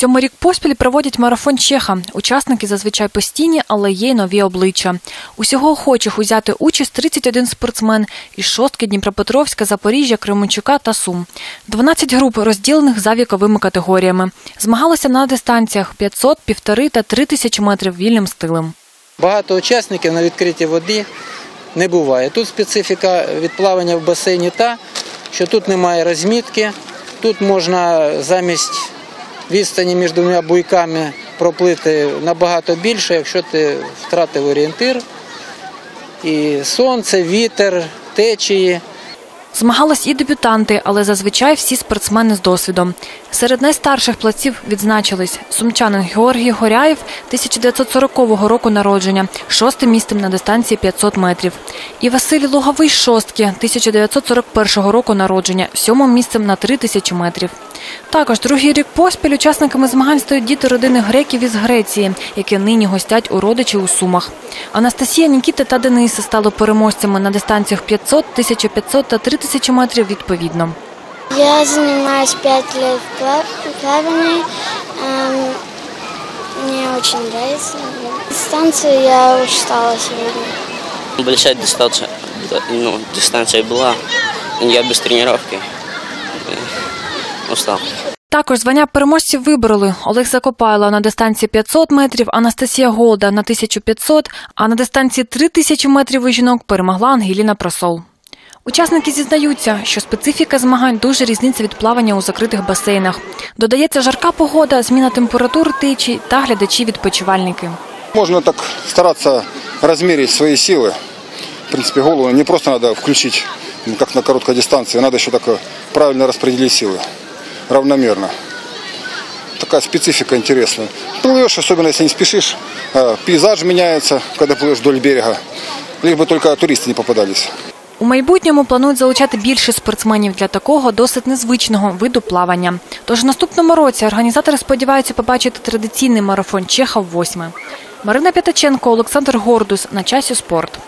Сьомий рік поспіль проводять марафон Чеха. Учасники зазвичай постійні, але є й нові обличчя. Усього охочих узяти участь 31 спортсмен із шостки Дніпропетровська, Запоріжжя, Кременчука та Сум. 12 груп, розділених за віковими категоріями. Змагалися на дистанціях 500, 1,5 та 3 тисячі метрів вільним стилем. Багато учасників на відкритій воді не буває. Тут специфіка від плавання в басейні та, що тут немає розмітки, тут можна замість відстані між двома буйками проплити набагато більше, якщо ти втратив орієнтир. І сонце, вітер, течії. Змагались і дебютанти, але зазвичай всі спортсмени з досвідом. Серед найстарших плаців відзначились сумчанин Георгій Горяєв 1940 року народження, шостим місцем на дистанції 500 метрів. І Василь Луговий шостки 1941 року народження, сьомим місцем на 3000 метрів. Також другий рік поспіль учасниками змагань стають діти родини греків із Греції, які нині гостять у родичів у Сумах. Анастасія, Нікіта та Дениса стали переможцями на дистанціях 500, 1500 та 3000 метрів відповідно. Я занимаюсь пять лет пла- плаванием. Эм, Мне очень нравится. Дистанцию я устала сегодня. Большая дистанция, ну, дистанция была. Я без тренировки э, устал. Також звання переможців вибороли Олег Закопайло на дистанції 500 метрів, Анастасія Голда на 1500, а на дистанції 3000 метрів у жінок перемогла Ангеліна Просол. Учасники зізнаються, що специфіка змагань дуже різниця від плавання у закритих басейнах. Додається жарка погода, зміна температури течії та глядачі-відпочивальники. Можно так стараться размерить свои силы. В принципе, голову не просто надо включить, ну, как на короткой дистанции, надо еще так э, правильно распределить силы, равномерно. Такая специфика интересная. Плывешь, особенно если не спешишь, э, пейзаж меняется, когда плывешь вдоль берега. Лишь бы только туристы не попадались. У майбутньому планують залучати більше спортсменів для такого досить незвичного виду плавання. Тож в наступному році організатори сподіваються побачити традиційний марафон Чеха в. Марина П'ятаченко, Олександр Гордус на часі спорт.